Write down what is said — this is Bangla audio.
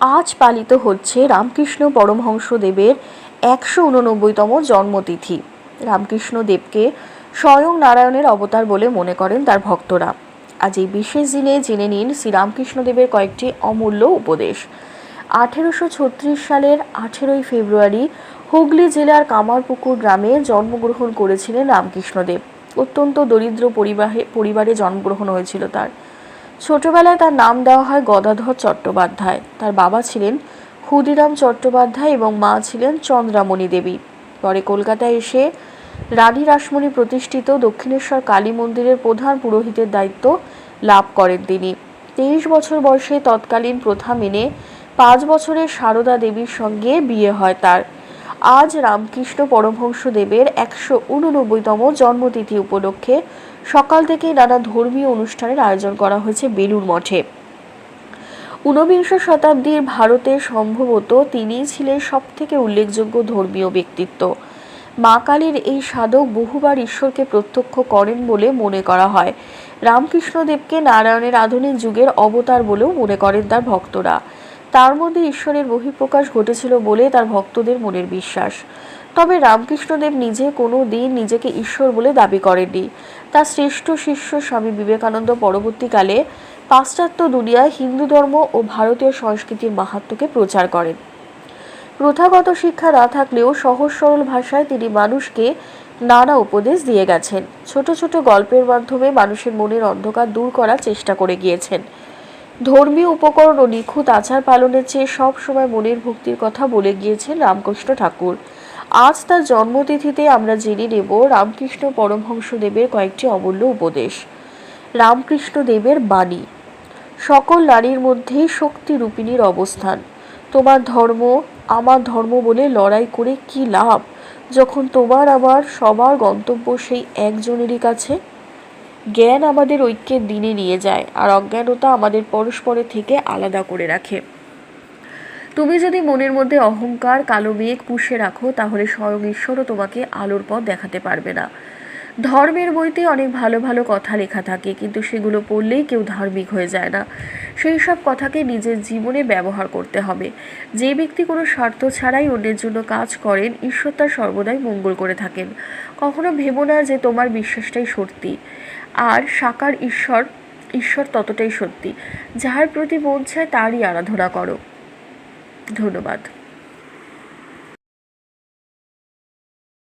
আজ পালিত হচ্ছে রামকৃষ্ণ পরমহংসদেবের একশো উননব্বইতম জন্মতিথি। রামকৃষ্ণ দেবকে স্বয়ং নারায়ণের অবতার বলে মনে করেন তার ভক্তরা। আজ এই বিশেষ দিনে জেনে নিন শ্রীরামকৃষ্ণদেবের কয়েকটি অমূল্য উপদেশ। আঠেরোশো ছত্রিশ সালের আঠেরোই ফেব্রুয়ারি হুগলি জেলার কামারপুকুর গ্রামে জন্মগ্রহণ করেছিলেন রামকৃষ্ণদেব। অত্যন্ত দরিদ্র পরিবারে পরিবারে জন্মগ্রহণ হয়েছিল তার। ছোটবেলায় তার নাম দেওয়া হয় গদাধর চট্টোপাধ্যায়। তার বাবা ছিলেন ক্ষুদিরাম চট্টোপাধ্যায় এবং মা ছিলেন চন্দ্রামণি দেবী। পরে কলকাতায় এসে রানী রাসমণি প্রতিষ্ঠিত দক্ষিণেশ্বর কালী মন্দিরের প্রধান পুরোহিতের দায়িত্ব লাভ করেন তিনি। তেইশ বছর বয়সে তৎকালীন প্রথা মেনে পাঁচ বছরের সারদা দেবীর সঙ্গে বিয়ে হয় তার। আজ রামকৃষ্ণ পরমহংস দেবের একশো উননব্বইতম জন্মতিথি উপলক্ষে সকাল থেকেই নানা ধর্মীয় অনুষ্ঠানের আয়োজন করা হয়েছে বেলুর মঠে। ঊনবিংশ শতাব্দীর ভারতে সম্ভবত তিনিই ছিলেন সবথেকে উল্লেখযোগ্য ধর্মীয় ব্যক্তিত্ব। মা কালীর এই সাধক বহুবার ঈশ্বরকে প্রত্যক্ষ করেন বলে মনে করা হয়। রামকৃষ্ণদেবকে নারায়ণের আধুনিক যুগের অবতার বলেও মনে করেন তার ভক্তরা। তার মধ্যে ঈশ্বরের বহিঃপ্রকাশ ঘটেছিল বলে তার ভক্তদের মনের বিশ্বাস। তবে রামকৃষ্ণদেব নিজে কোনো দিন নিজেকে ঈশ্বর বলে দাবি করেননি। তার শ্রেষ্ঠ শিষ্য স্বামী বিবেকানন্দ পরবর্তীকালে পাশ্চাত্য দুনিয়ায় হিন্দু ধর্ম ও ভারতীয় সংস্কৃতির মাহাত্ম্যকে প্রচার করেন। প্রথাগত শিক্ষা না থাকলেও সহজ সরল ভাষায় তিনি মানুষকে নানা উপদেশ দিয়ে গেছেন। ছোট ছোট গল্পের মাধ্যমে মানুষের মনের অন্ধকার দূর করার চেষ্টা করে গিয়েছেন। ধর্মীয় উপকরণ ও নিখুঁত আচার পালনের চেয়ে সব সময় মনের ভক্তির কথা বলে গিয়েছেন রামকৃষ্ণ ঠাকুর। আজ তার জন্মতিথিতে আমরা জেনে নেব রামকৃষ্ণ পরমহংস দেবের কয়েকটি অমূল্য উপদেশ। রামকৃষ্ণ দেবের বাণী। সকল নারীর মধ্যেই শক্তি রূপিণীর অবস্থান। তোমার ধর্ম, আমার ধর্ম বলে লড়াই করে কি লাভ? যখন তোমার, আমার, সবার গন্তব্য সেই একজনেরই কাছে জ্ঞান আমাদের ঐক্যের দিনে নিয়ে যায়, আর অজ্ঞানতা আমাদের পরস্পরের থেকে আলাদা করে রাখে। তুমি যদি মনের মধ্যে অহংকার, কালো মেঘ পুষে রাখো, তাহলে স্বয়ং ঈশ্বরও তোমাকে আলোর পথ দেখাতে পারবে না। ধর্মের বইতে অনেক ভালো ভালো কথা লেখা থাকে, কিন্তু সেগুলো পড়লেই কেউ ধার্মিক হয়ে যায় না। সেই সব কথাকে নিজের জীবনে ব্যবহার করতে হবে। যে ব্যক্তি কোনো স্বার্থ ছাড়াই অন্যের জন্য কাজ করেন, ঈশ্বর তার সর্বদাই মঙ্গল করে থাকেন। কখনো ভেবো না যে তোমার বিশ্বাসটাই সত্যি। আর সাকার ঈশ্বর ঈশ্বর ততটাই সত্যি। যাহার প্রতি মন চায় তারই আরাধনা করো। ধন্যবাদ।